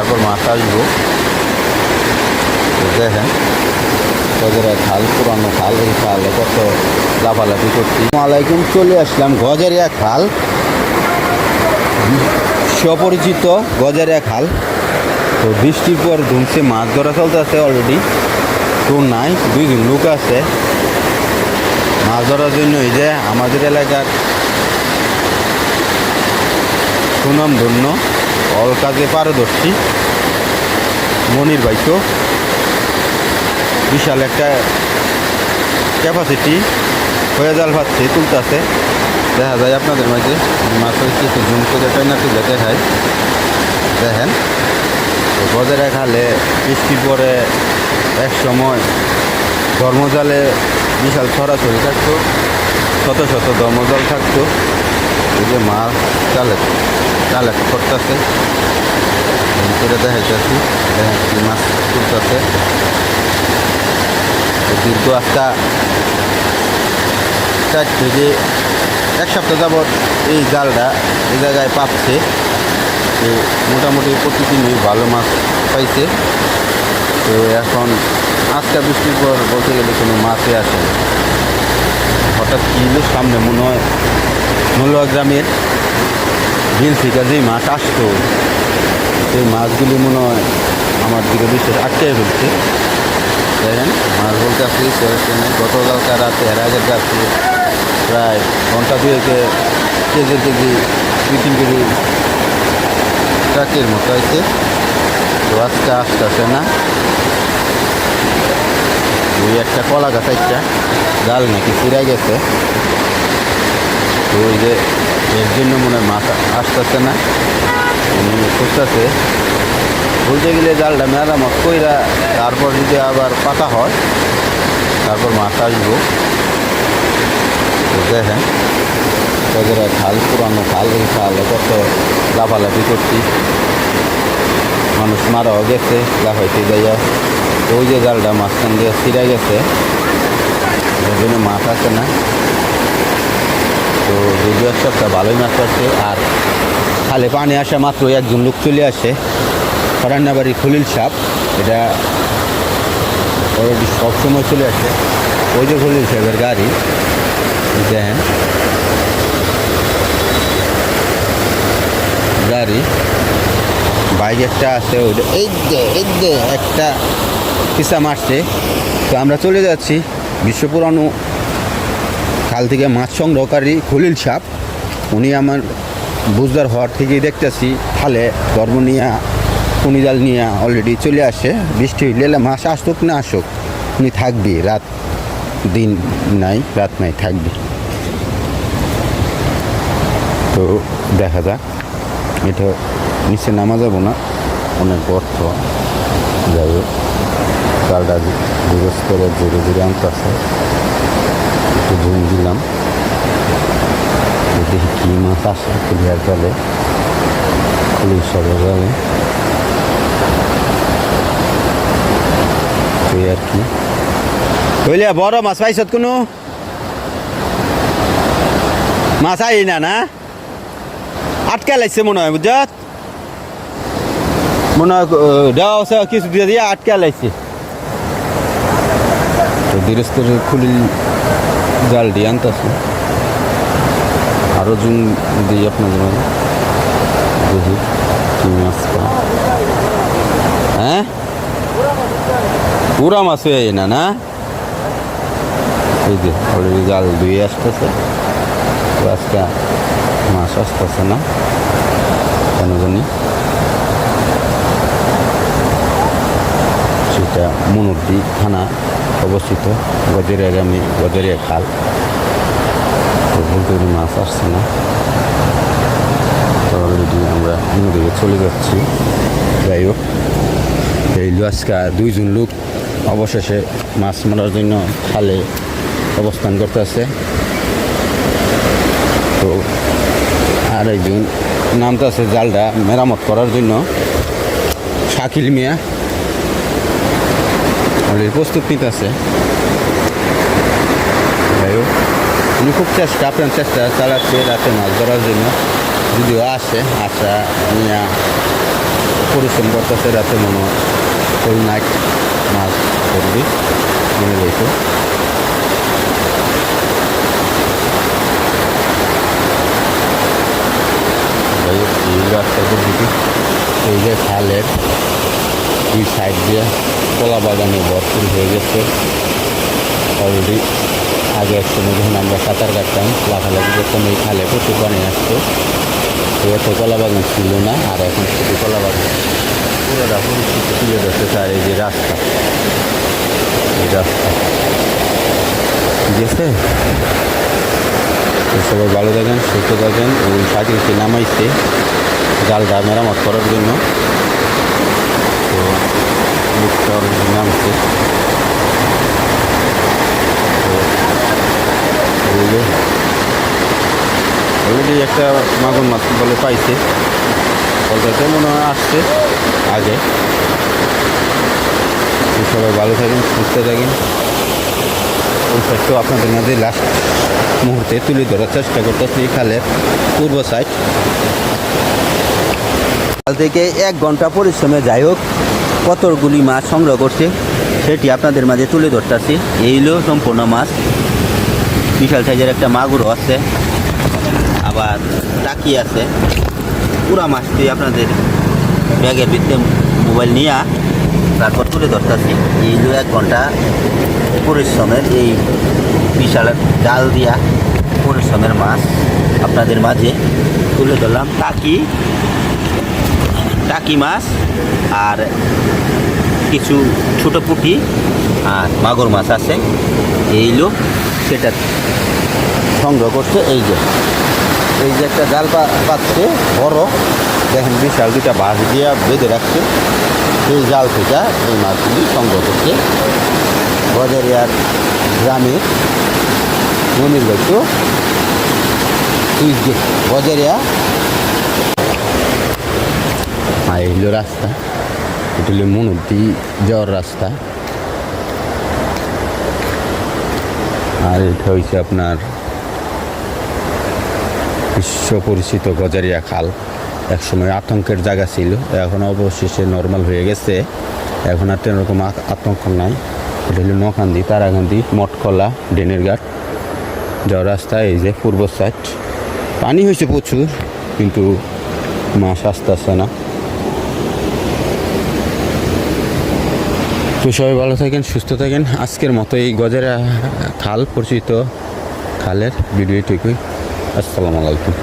তারপর মাছ আসব। দেখেন, গজের খাল পুরানো খাল এই খালে কত লাফালাফি করছি। আলাইকুম চলে আসলাম গজেরিয়া খাল সুপরিচিত গজেরিয়া খাল তো বৃষ্টির পর ধুমছে মাছ ধরা চলতে আছে অলরেডি তো নাই, দুইজন লোক আছে। মাছ ধরার জন্য এই যে আমাদের এলাকার সুনাম অল কাজে পারদর্শী। মনির ভাই তো। বিশাল একটা ক্যাপাসিটি হয়ে জাল পাচ্ছে তুলতেছে। দেখা যায় আপনাদের মাঝে। মাছের কিছু জুম করে টাইনা তুলে দেখায় দেখেন। বজারে খালে বৃষ্টির পরে এক সময় ধর্মজালে বিশাল ছড়াছড়ি থাকতো। শত শত ধর্মজল থাকতো। এই যে মাছ চালে। চালে করতেছে। করে দেখাইতেছি। দেখেন মাছ তুলতেছে। দীর্ঘ একটা চার থেকে এক সপ্তাহ যাবৎ এই জালটা এই জায়গায় পাচ্ছে। তো মোটামুটি প্রতিদিনই ভালো মাছ পাইছে। তো এখন আজকে বৃষ্টির পর বলতে গেলে কোনো মাছই আসে হঠাৎ কি হলো সামনে মনে হয় নলুয়া গ্রামের বিল থেকে যেই মাছ আসতো। সেই মাছগুলি মনে হয় আমার দিকে বিশেষ আটকে ফেলছে। দেখেন, মাছ বলতে আসছি গতকালকার রাতে, এর আগের রাত্রে প্রায় ঘণ্টা দুয়েকে কেজি কেজি দুই তিন কেজি ট্রাকের মতো হয়েছে। তো আজকে আসতেছে না। ওই একটা কলা গাছ একটা, জাল নাকি ফিরে গেছে। তো ওই যে এর জন্য মনে হয় মাছ আসতেছে না। খুঁজতেছে। বলতে গেলে জালটা মেরামত কইরা তারপর যদি আবার পাতা হয়, তারপর মাছ আসব। দেখেন, তাদের খাল পুরানো খাল এই খালে কত লাফালাফি করছি। মানুষ মারাও গেছে, লাফাইতে যাইয়া। ওই যে জালটা মাঝখান দিয়ে ছিঁড়ে গেছে ওই জন্য মাছ আছে না। তো যদিও এক সপ্তাহ ভালোই মাছ আছে আর খালে পানি আসা মাত্র একজন লোক চলে আসে। রান্নাবাড়ি খলিল সাপ এটা অলরেডি সবসময় চলে আসে। ওই যে খলিল সাহেবের গাড়ি, দেখেন। গাড়ি বাইক একটা আছে ওইটা এই এই একটা পিসা মারছে। তো আমরা চলে যাচ্ছি বিশ্ব পুরানো খাল থেকে মাছ সংগ্রহকারী খলিল সাপ, উনি আমার বুঝদার হওয়ার থেকেই দেখতেছি খালে ধর্ম নিয়ে কুনিজাল নিয়ে অলরেডি চলে আসে, বৃষ্টি হইলে মাছ আসুক না আসুক, উনি থাকবি রাত দিন নাই, রাত নাই থাকবি তো দেখা যাক, এটা নিচে নামা যাব না, অনেক অর্থ যাই হোক চালটা করে ধীরে ধীরে আনতেছে একটু জুম দিলাম। দেখি কী মাছ আসে ক্লিয়ার জলে পুলিশ সবে জলে আর কি। কইলে বড় মাছ পাইছত কোনো? মাছ আই না না? আটকা লাগছে মনে হয় বুঝত মনে হয় দেওয়া আছে, কিছু দিয়ে দিয়ে আটকা লাগছে। তো ধীরস্থ খুলি জাল দিয়ে আনতেছে। আরও জুন দিই আপনাদের দেখি কি মাছ হ্যাঁ? পুরা মাছ হয়ে না না? এই যে অলরেডি জাল ধুয়ে আসতেছে। আজকে মাছ আসতেছে না। কেন জানি সেটা মনুরদি থানা অবস্থিত। গজেরিয়া গ্রামে গজেরিয়া খাল। তো বলতে গেলে মাছ আসছে না। তো অলরেডি আমরা অন্যদিকে চলে যাচ্ছি। যাই হোক, এই আজকে দুইজন লোক অবশেষে মাছ মারার জন্য খালে অবস্থান করতেছে। তো আর একজন নামতেছে জালটা মেরামত করার জন্য। শাকিল মিয়া। অলরেডি প্রস্তুত নিতেছে যাই হোক উনি খুব চেষ্টা আপনার চেষ্টা চালাচ্ছে রাতে মাছ ধরার জন্য যদিও আসে আসা নিয়ে পরিশ্রম করতেছে রাতে মনে ফুল নাইট মাছ করবি মনে রাস্তার দিকে, এই যে খালের দুই সাইড দিয়ে কলা বাগানে ভরপুর হয়ে গেছে। অলরেডি আগে এক সময় যখন আমরা সাঁতার কাটতাম, লাফালাফি করতাম, এই খালে প্রচুর পানি আসতো। এত কলা বাগান ছিল না, আর এখন শুধু কলা বাগান। তুলে ধরতেছে আর এই যে রাস্তা। এই রাস্তা। ঠিক আছে সবাই ভালো থাকেন, সুস্থ থাকেন। ওই সাইকেলকে নামাইছে। জালটা মেরামত করার জন্য। লিফটটা already নামছে অলরেডি একটা মাগুর মাছ বলে পাইছে। কলকাতায় মনে হয় আসছে আগে। সবাই ভালো থাকেন, সুস্থ থাকেন। ওই সাইডটাও আপনাদের মাঝে লাস্ট মুহূর্তে তুলে ধরার চেষ্টা করতেছি খালের পূর্ব সাইড কাল থেকে এক ঘণ্টা পরিশ্রমে যাই হোক কতগুলি মাছ সংগ্রহ করছে, সেটি আপনাদের মাঝে তুলে ধরতেছি। এই হলো সম্পূর্ণ মাছ। বিশাল সাইজের একটা মাগুরও আছে, আবার টাকি আছে। পুরা মাছটি আপনাদের ব্যাগের ভিতরে মোবাইল নিয়ে তারপর তুলে ধরতেছি। এই হলো এক ঘণ্টা পরিশ্রমের এই বিশাল জাল দিয়া পরিশ্রমের মাছ আপনাদের মাঝে তুলে ধরলাম। টাকি টাকি মাছ আর কিছু ছোট পুঁটি আর মাগুর মাছ আছে। এই লোক সেটা সংগ্রহ করছে এই যে। এই যে একটা জাল পাচ্ছে, বড়। দেখেন বিশাল দুটা বাঁশ দিয়ে বেঁধে রাখছে। সেই জাল থেকে এই মাছগুলি সংগ্রহ করছে। বজারিয়ার গ্রামে মনির সুইচ বজারিয়া আর এই হলো রাস্তা এটা হলো মনুদ্দি যাওয়ার রাস্তা আর এটা হয়েছে আপনার বিশ্ব পরিচিত গজারিয়া খাল একসময় আতঙ্কের জায়গা ছিল এখন অবশেষে নর্মাল হয়ে গেছে এখন আর তেরকম আতঙ্ক নাই এটা হলো নকান্দি তারাকান্দি মটকলা ডেনের ঘাট যাওয়ার রাস্তা এই যে পূর্ব সাইড পানি হয়েছে প্রচুর কিন্তু মাছ আসতে আসছে না তো সবাই ভালো থাকেন, সুস্থ থাকেন। আজকের মতো এই গজেরা খাল পরিচিত খালের ভিডিওটুকুই আসসালামু আলাইকুম।